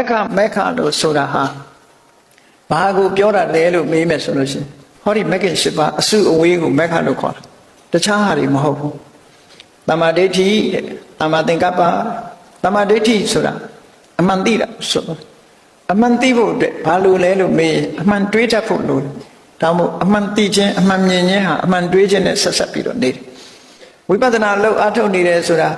က္ခမက္ခလို့ဆိုတာဟာဘာကိုပြောတာလဲလို့မေးမယ်ဆိုလို့ရှိရင်ဟောဒီမက္ခင်၈ပါးအစုအဝေးကိုမက္ခလို့ခေါ်တာတခြားဟာတွေမဟုတ်ဘူးတမ္မာဒိဋ္ဌိတဲ့တမ္မာသင်္ကပ္ပတမ္မာဒိဋ္ဌိဆိုတာအမှန်သိတာဆိုတော့အမှန်သိဖို့အတွက်ဘာလို့လဲလို့မေးရင်အမှန်တွေးတတ်ဖို့လိုတယ်ဒါမို့အမှန်သိခြင်းအမှန်မြင်ခြင်းဟာအမှန်တွေးခြင်းနဲ့ဆက်ဆက်ပြီးတော့နေတယ်ဝိပဿနာလောက်အထုတ်နေတယ်ဆိုတာ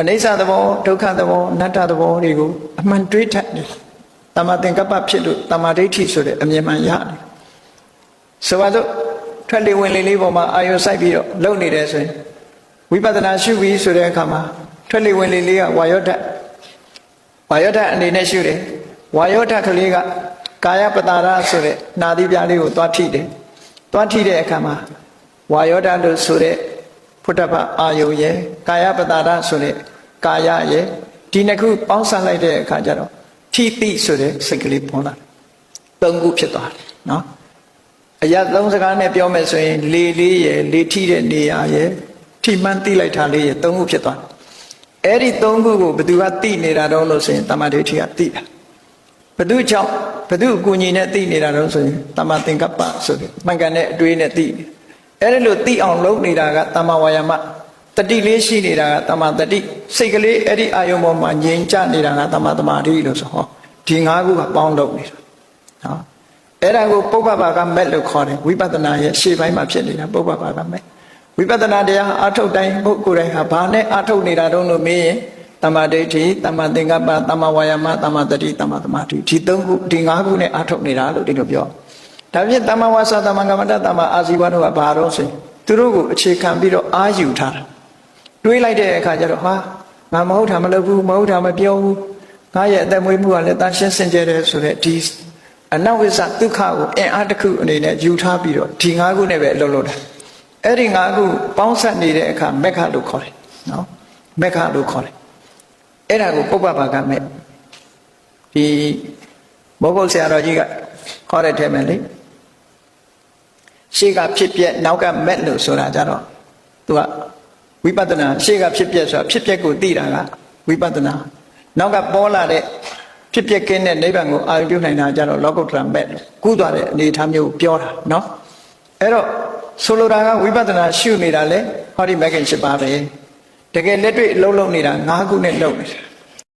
အနိစ္စသဘောဒုက္ခသဘောအနတ္တသဘောတွေကိုအမှန်တွေးတတ်တယ်တမ္မာသင်္ကပ္ပဖြစ်လို့တမ္မာဒိဋ္ဌိဆိုတဲ့အမြင်မှန်ရတယ်ဆိုပါတော့ထွက်လေဝင်လေလေးပေါ်မှာအာယုစိုက်ပြီးတော့လုံနေတယ်ဆိုရင်ဝိပဿနာရှုပြီးဆိုတဲ့အခါမှာထွက်လေဝင်လေလေးကဝါယောဓာတ်ဝါယောဓာတ်အနေနဲ့ရှုတယ်ဝါယောဓာတ်ကလေးကကာယပတာရဆိုတဲ့နာသီပြားလေးကိုသွားထိတယ်သွားထိတဲ့အခါမှာဝါယောဓာတ်လို့ဆိုတဲ့ ဖုဒ္ဓဘအာယုရဲ့ကာယပတာရဆိုတဲ့ကာယရဲ့ဒီနှစ်ခုပေါင်းစပ်လိုက်တဲ့အခါကျတော့ထိတိဆိုတဲ့စိတ်ကလေးပေါ်လာတယ်သုံးခုဖြစ်သွားတယ်နော်အရာသုံးစကားနဲ့ပြောမယ်ဆိုရင်လေလေးရယ်လေထိတဲ့နေရာရယ်ထိမှန်းသိလိုက်တာလေးရယ်သုံးခုဖြစ်သွားတယ်အဲ့ဒီသုံးခုကိုဘယ်သူကသိနေတာတော့လို့ဆိုရင်တမ္မာဒိဋ္ဌိကသိတာဘယ်သူကြောင့်ဘယ်သူအကူအညီနဲ့သိနေတာတော့ဆိုရင်တမ္မာသင်္ကပ္ပဆိုတဲ့မှန်ကန်တဲ့အတွေးနဲ့သိတယ် အဲ့ဒီလိုသိအောင်လုပ်နေတာကတမ္မာဝါယာမတတိလေးရှိနေတာကတမ္မာတတိစိတ်ကလေးအဲ့ဒီအာယုံပေါ်မှာငြိမ်ချနေတာကတမ္မာသမာဓိလို့ဆိုဟောဒီငါးခုကပေါင်းလုပ်နေတာနော်အဲ့ဒါကိုပုပ္ပဘာကမက်လို့ခေါ်တယ်ဝိပဿနာရဲ့ရှေ့ပိုင်းမှာဖြစ်နေတာပုပ္ပဘာကမက်ဝိပဿနာတရားအထုတ်တိုင်းပုဂ္ဂိုလ်တိုင်းဟာဘာနဲ့အထုတ်နေတာတုံးလို့မေးရင်တမ္မာဒိဋ္ဌိတမ္မာသင်္ကပ္ပတမ္မာဝါယာမတမ္မာတတိတမ္မာသမာဓိဒီသုံးခုဒီငါးခုနဲ့အထုတ်နေတာလို့ဒီလိုပြော ဒါဖြင့်တမ္မာဝါစာတမ္မာကမ္မတတမ္မာအာဇီဝတို့ကဘာတော့ဆိုရင်သူတို့ကိုအခြေခံပြီးတော့အာယူထားတာတွေးလိုက်တဲ့အခါကျတော့ဟာငါမဟုတ်တာမလုပ်ဘူးမဟုတ်တာမပြောဘူးငါရဲ့အသက်မွေးမှုကလည်းတန်ရှင်းစင်ကြယ်တယ်ဆိုတဲ့ဒီအနဝိဇ္ဇဒုက္ခကိုအင်အားတစ်ခုအနေနဲ့ယူထားပြီးတော့ဒီငါးခုနဲ့ပဲအလုပ်လုပ်တာအဲ့ဒီငါးခုပေါင်းဆက်နေတဲ့အခါမက္ခလို့ခေါ်တယ်နော်မက္ခလို့ခေါ်တယ်အဲ့ဒါကိုပုပ္ပဘာကမဲ့ဒီဘောဂုတ်ဆရာတော်ကြီးကခေါ်တဲ့ထဲမှာလေ ရှေ့ကဖြစ်ပြက်နောက်ကမက်လို့ဆိုတာကြတော့သူကဝိပဿနာရှေ့ကဖြစ်ပြက်ဆိုတာဖြစ်ပြက်ကိုသိတာကဝိပဿနာနောက်ကပေါ်လာတဲ့ဖြစ်ပြက်ကင်းတဲ့နိဗ္ဗာန်ကိုအာရုံပြုနိုင်တာကြတော့လောကုတ္တရာမက်လို့ကုသွားတဲ့အနေအထားမျိုးပြောတာเนาะအဲ့တော့ဆိုလိုတာကဝိပဿနာရှုနေတာလေဟောဒီမဂ္ဂင်၈ပါးပဲတကယ်လက်တွေ့အလုံးလုံးနေတာ၅ခုနဲ့လုံးနေတာ